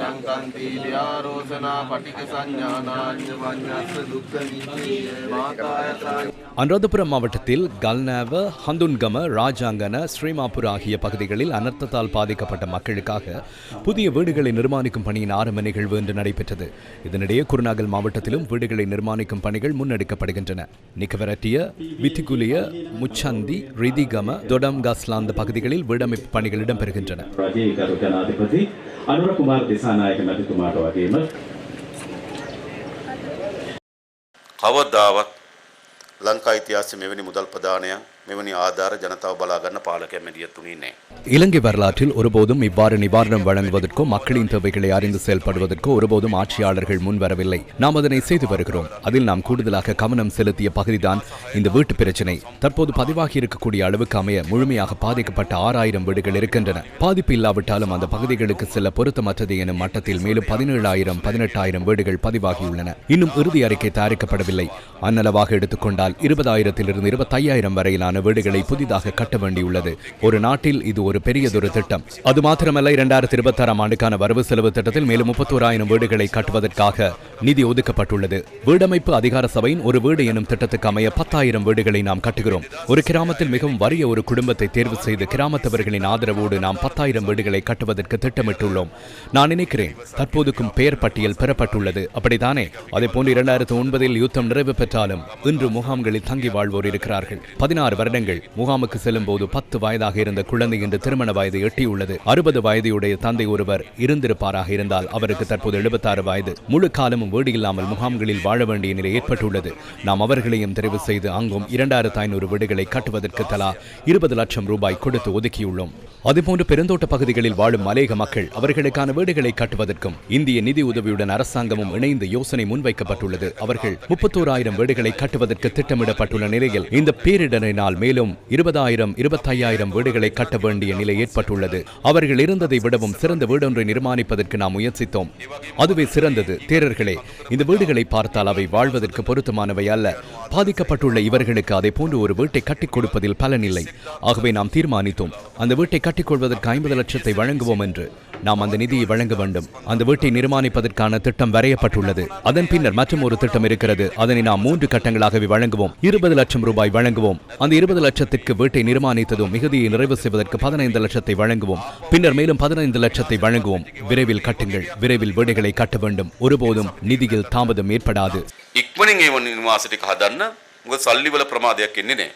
යංකන්ති ව්‍යාරෝසනා පටික සංඥානාඤ්ඤ වඤ්ඤස්ස දුක්ඛ නිච්චය මාතායතා அனுராதபுரம் மாவட்டத்தில் கல்நாவ ஹந்துன்கம ராஜாங்கன ஸ்ரீமாபுர ஆகிய பகுதிகளில் அனர்த்தத்தால் பாதிக்கப்பட்ட மக்களுக்காக புதிய வீடுகளை நிர்மாணிக்கும் பணியின் ஆரம்ப நிகழ்வு இன்று நடைபெற்றது இதனிடையே குருநாகல் மாவட்டத்திலும் வீடுகளை நிர்மாணிக்கும் பணிகள் முன்னெடுக்கப்படுகின்றன நிக்கவரட்டிய வித்திகுலிய முச்சந்தி ரிதிகம தொடம் கஸ்லாந்த பகுதிகளில் வீடமைப்பு பணிகள் இடம்பெறுகின்றன රජයේ ගරු ජනාධිපති අනුර කුමාර දිසානායක මැතිතුමාට වගේම. කවදාවත් ලංකා ඉතිහාසයේ මෙවැනි මුදල් ප්‍රදානයක් මෙවැනි ආධාර ජනතාව බලාගන්න පාලකයන් මැදිහත් වුණේ නැහැ. இலங்கை வரலாற்றில் ஒருபோதும் இவ்வாறு நிவாரணம் வழங்குவதற்கோ மக்களின் தேவைகளை அறிந்து செயல்படுவதற்கோ ஒருபோதும் ஆட்சியாளர்கள் முன்வரவில்லை நாம் அதனை செய்து வருகிறோம் அதில் நாம் கூடுதலாக கவனம் செலுத்திய பகுதிதான் இந்த வீட்டு பிரச்சினை தற்போது பதிவாகி இருக்கக்கூடிய அளவுக்கு அமைய முழுமையாக பாதிக்கப்பட்ட ஆறாயிரம் வீடுகள் இருக்கின்றன பாதிப்பு இல்லாவிட்டாலும் அந்த பகுதிகளுக்கு செல்ல பொருத்தமற்றது எனும் மட்டத்தில் மேலும் பதினேழாயிரம் பதினெட்டாயிரம் வீடுகள் பதிவாகியுள்ளன இன்னும் இறுதி அறிக்கை தயாரிக்கப்படவில்லை அன்னளவாக எடுத்துக்கொண்டால் இருபதாயிரத்திலிருந்து இருபத்தையாயிரம் வரையிலான வீடுகளை புதிதாக கட்ட வேண்டியுள்ளது. ஒரு நாட்டில் இது ஒரு பெரியதொரு திட்டம். அது மாத்திரமல்ல இரண்டாயிரத்தி இருபத்தாறாம் ஆண்டுக்கான வரவு செலவு திட்டத்தில் மேலும் முப்பத்தோராயிரம் வீடுகளை கட்டுவதற்காக நிதி ஒதுக்கப்பட்டுள்ளது. வீடமைப்பு அதிகார சபையின் ஒரு வீடு எனும் திட்டத்துக்கு அமைய பத்தாயிரம் வீடுகளை நாம் கட்டுகிறோம். ஒரு கிராமத்தில் மிகவும் வறிய ஒரு குடும்பத்தை தேர்வு செய்து கிராமத்தவர்களின் ஆதரவோடு நாம் பத்தாயிரம் வீடுகளை கட்டுவதற்கு திட்டமிட்டுள்ளோம். நான் நினைக்கிறேன் தற்போதுக்கும் பெயர் பட்டியல் பெறப்பட்டுள்ளது. அப்படித்தானே? அதே போன்று இரண்டாயிரத்து ஒன்பதில் யுத்தம் நிறைவு பெற்றாலும் இன்று முகாம்களில் தங்கி வாழ்வோர் இருக்கிறார்கள். பதினாறு வருடங்கள். முகாமுக்கு செல்லும் போது பத்து வயதாக இருந்த குழந்தை இன்று திருமண வயது எட்டியுள்ளது. அறுபது வயதையுடைய தந்தை ஒருவர் இருந்திருப்பாராக இருந்தால் அவருக்கு தற்போது எழுபத்தாறு வயது. முழு காலமும் வீடு இல்லாமல் முகாம்களில் வாழ வேண்டிய நிலை ஏற்பட்டுள்ளது. நாம் அவர்களையும் தெரிவு செய்து அங்கும் இரண்டாயிரத்து ஐநூறு வீடுகளை கட்டுவதற்கு தலா இருபது லட்சம் ரூபாய் கொடுத்து ஒதுக்கியுள்ளோம். அதுபோன்று பெருந்தோட்ட பகுதிகளில் வாழும் மலேக மக்கள் அவர்களுக்கான வீடுகளை கட்டுவதற்கும் இந்திய நிதி உதவியுடன் அரசாங்கமும் இணைந்து யோசனை முன்வைக்கப்பட்டுள்ளது. அவர்கள் முப்பத்தோராயிரம் வீடுகளை கட்டுவதற்கு திட்டமிடப்பட்டுள்ள நிலையில் இந்த பேரிடரினால் மேலும் இருபதாயிரம் இருபத்தையாயிரம் வீடுகளை கட்ட வேண்டிய நிலை ஏற்பட்டுள்ளது. அவர்கள் இருந்ததை விடவும் சிறந்த வீடொன்றை நிர்மாணிப்பதற்கு நாம் முயற்சித்தோம். அதுவே சிறந்தது. தேரர்களே இந்த வீடுகளை பார்த்தால் அவை வாழ்வதற்கு பொருத்தமானவை அல்ல. பாதிக்கப்பட்டுள்ள இவர்களுக்கு அதை போன்று ஒரு வீட்டை கட்டிக் கொடுப்பதில் பலனில்லை ஆகவே நாம் தீர்மானித்தோம். அந்த வீட்டை கட்டிக்கொள்வதற்கு ஐம்பது லட்சத்தை வழங்குவோம் என்று நாம் அந்த நிதியை வழங்க வேண்டும் அந்த வீட்டை நிர்மாணிப்பதற்கான திட்டம் வரையப்பட்டுள்ளது அதன் பின்னர் மற்றும் ஒரு திட்டம் இருக்கிறது அதனை நாம் மூன்று கட்டங்களாகவே வழங்குவோம் இருபது லட்சம் ரூபாய் வழங்குவோம் அந்த இருபது லட்சத்திற்கு வீட்டை நிர்மாணித்ததும் மிகுதியை நிறைவு செய்வதற்கு பதினைந்து லட்சத்தை வழங்குவோம் பின்னர் மேலும் பதினைந்து லட்சத்தை வழங்குவோம் விரைவில் கட்டுங்கள் விரைவில் வீடுகளை கட்ட வேண்டும் ஒருபோதும் நிதியில் தாமதம் ஏற்படாது ඉක්මනින් ඒව නිවාස ටික හදන්න මොකද සල්ලි වල ප්‍රමාදයක් එන්නේ නැහැ.